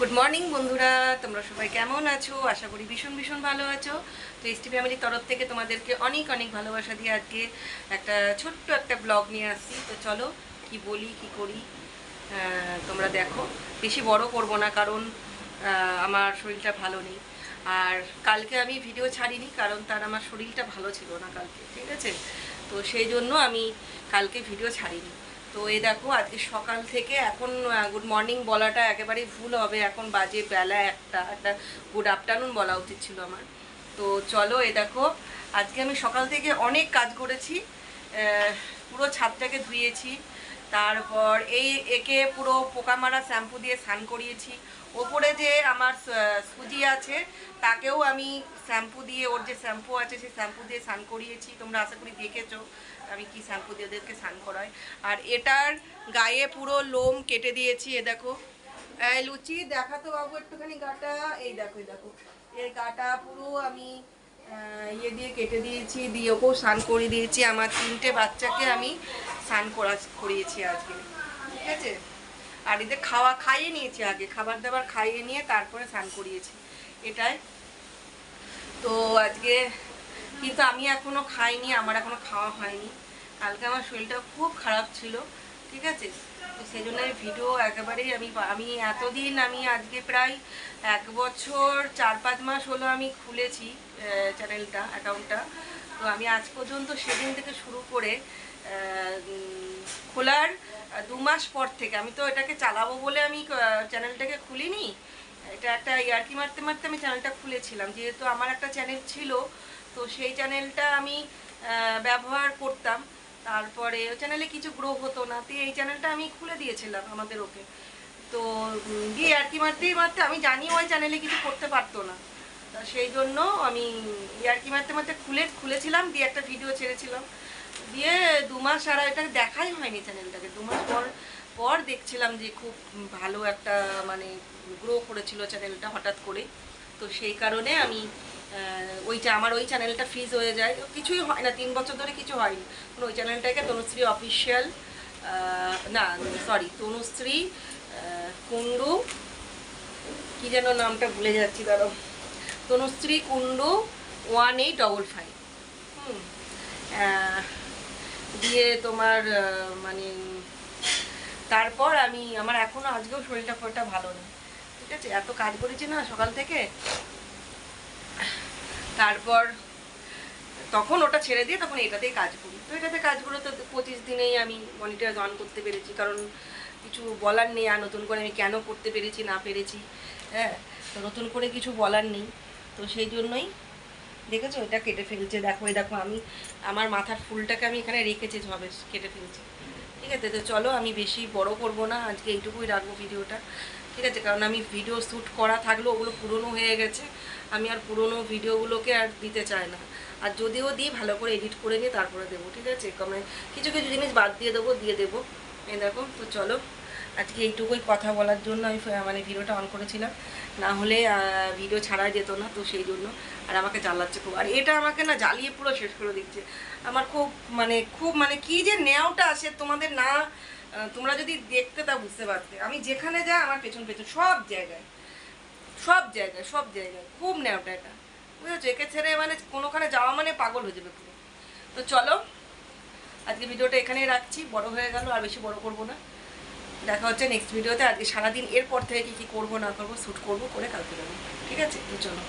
Good morning বন্ধুরা। তোমরা সবাই কেমন আছো? আশা করি ভীষণ ভীষণ ভালো আছো। তো এসটি ফ্যামিলির তরফ থেকে তোমাদেরকে অনেক অনেক ভালোবাসা দিয়ে আজকে একটা ছোট্ট একটা ব্লগ নিয়ে আসছি। তো চলো, কি বলি, কি করি? তোমরা দেখো। বেশি বড় করব না, কারণ আমার শরীরটা ভালো নেই। আর কালকে আমি ভিডিও ছাড়িনি, কারণ তার আমার শরীরটা ভালো ছিল না কালকে, ঠিক আছে? তো সেই জন্য আমি কালকে ভিডিও ছাড়িনি। তো এই দেখো, আজকে সকাল থেকে এখন গুড মর্নিং বলাটা একেবারেই ভুল হবে। এখন বাজে বেলা একটা একটা গুড আফটারনুন বলা উচিত ছিল আমার। তো চলো এ দেখো, আজকে আমি সকাল থেকে অনেক কাজ করেছি পুরো ছাদটাকে ধুয়েছি। তারপর এই একে পুরো পোকা মারা শ্যাম্পু দিয়ে স্নান করিয়েছি। ওপরে যে আমার সুজি আছে, তাকেও আমি শ্যাম্পু দিয়ে, ওর যে শ্যাম্পু আছে সেই শ্যাম্পু দিয়ে স্নান করিয়েছি। তোমরা আশা করি দেখেছ আমি কি শ্যাম্পু দিয়ে ওদেরকে স্নান করাই। আর এটার গায়ে পুরো লোম কেটে দিয়েছি, এ দেখো। লুচি দেখা তো বাবু একটুখানি, গাটা, এই দেখো এই দেখো। এই গাটা পুরো আমি ইয়ে দিয়ে কেটে দিয়েছি, দিয়ে ওকেও স্নান করিয়ে দিয়েছি। আমার তিনটে বাচ্চাকে আমি স্নান করা করিয়েছি আজকে, ঠিক আছে? আর এদের খাওয়া খাইয়ে নিয়েছি আগে, খাবার দাবার খাইয়ে নিয়ে তারপরে স্নান করিয়েছি, এটাই। তো আজকে কিন্তু আমি এখনও খাইনি, আমার এখনও খাওয়া হয়নি। কালকে আমার শরীরটা খুব খারাপ ছিল, ঠিক আছে? তো সেই জন্য আমি ভিডিও একেবারেই আমি আমি এতদিন আমি আজকে প্রায় এক বছর, চার পাঁচ মাস হলো আমি খুলেছি চ্যানেলটা অ্যাকাউন্টটা তো আমি আজ পর্যন্ত সেদিন থেকে শুরু করে খোলার দু মাস পর থেকে। আমি তো এটাকে চালাবো বলে আমি চ্যানেলটাকে খুলিনি। এটা একটা ইয়ার্কি মারতে মারতে আমি চ্যানেলটা খুলেছিলাম। যেহেতু আমার একটা চ্যানেল ছিল, তো সেই চ্যানেলটা আমি ব্যবহার করতাম। তারপরে ওই চ্যানেলে কিছু গ্রো হতো না, তো এই চ্যানেলটা আমি খুলে দিয়েছিলাম আমাদের ওকে তো দিয়ে ইয়ার্কি মারতেই মারতে আমি জানি ওই চ্যানেলে কিছু করতে পারতো না। সেই জন্য আমি ইয়ার্কি মারতে মারতে খুলে, খুলেছিলাম, দিয়ে একটা ভিডিও ছেড়েছিলাম। দিয়ে দু মাস আর এটা দেখাই হয়নি চ্যানেলটাকে দু মাস পর পর দেখছিলাম যে খুব ভালো একটা মানে গ্রো করেছিল চ্যানেলটা হঠাৎ করে। তো সেই কারণে আমি ওইটা আমার ওই চ্যানেলটা ফ্রিজ হয়ে যায়। কিছুই হয় না, তিন বছর ধরে কিছু হয়নি। ওই চ্যানেলটাকে তনুশ্রী অফিসিয়াল না সরি তনুশ্রী কুণ্ডু, কি যেন নামটা ভুলে যাচ্ছি দাঁড়ো Tanushree Kundu one eight double five হুম দিয়ে তোমার মানে তারপর আমি, আমার এখনও আজকেও শরীরটা ফরটা ভালো নেই, ঠিক আছে? এত কাজ করেছি না সকাল থেকে। তারপর তখন ওটা ছেড়ে দিয়ে তখন এটাতেই কাজ করি। তো এটাতে কাজগুলো তো পঁচিশ দিনেই আমি মনিটর অন করতে পেরেছি, কারণ কিছু বলার নেই, আর নতুন করে আমি কেন করতে পেরেছি, না পেরেছি হ্যাঁ? তো নতুন করে কিছু বলার নেই, তো সেই জন্যই দেখেছ? এটা কেটে ফেলছে। দেখো, এই দেখো, আমি, আমার মাথার ফুলটাকে আমি এখানে রেখেছি ভাবে কেটে ফেলছি। ঠিক আছে? তো চলো, আমি বেশি বড় করব না। আজকে এইটুকুই রাখব ভিডিওটা। ঠিক আছে? কারণ আমি ভিডিও শ্যুট করা থাকলেও ওগুলো পুরনো হয়ে গেছে। আমি আর পুরনো ভিডিওগুলোকে আর দিতে চাই না। আর যদিও দিই, ভালো করে এডিট করে নিয়ে তারপরে দেবো। ঠিক আছে? কমে, কিছু কিছু জিনিস বাদ দিয়ে দেবো দিয়ে দেবো। এই দেখো, তো চলো। আজকে এইটুকুই কথা বলার জন্য আমি মানে ভিডিওটা অন করেছিলাম। না হলে ভিডিও ছাড়া যেত না, তো সেই জন্য। আর আমাকে জ্বালাচ্ছে খুব। আর এটা আমাকে না জ্বালিয়ে পুরো শেষ করে দিচ্ছে। আমার খুব মানে খুব মানে কি যে নেওয়াটা আসে তোমাদের না তোমরা যদি দেখতে তা বুঝতে পারতে। আমি যেখানে যাই, আমার পেছন পেছন সব জায়গায়। সব জায়গায় সব জায়গায়। খুব নেওয়াটা এটা। বুঝেছ? একে ছেড়ে মানে কোনোখানে যাওয়া মানে পাগল হয়ে যাবে পুরো। তো চলো, আজকে ভিডিওটা এখানেই রাখছি। বড় হয়ে গেল, আর বেশি বড় করব না। দেখা হচ্ছে নেক্সট ভিডিওতে আজকে সারাদিন এরপর থেকে কী কী করব না করব শ্যুট করব করে কালকে যাব। ঠিক আছে? তো চলো।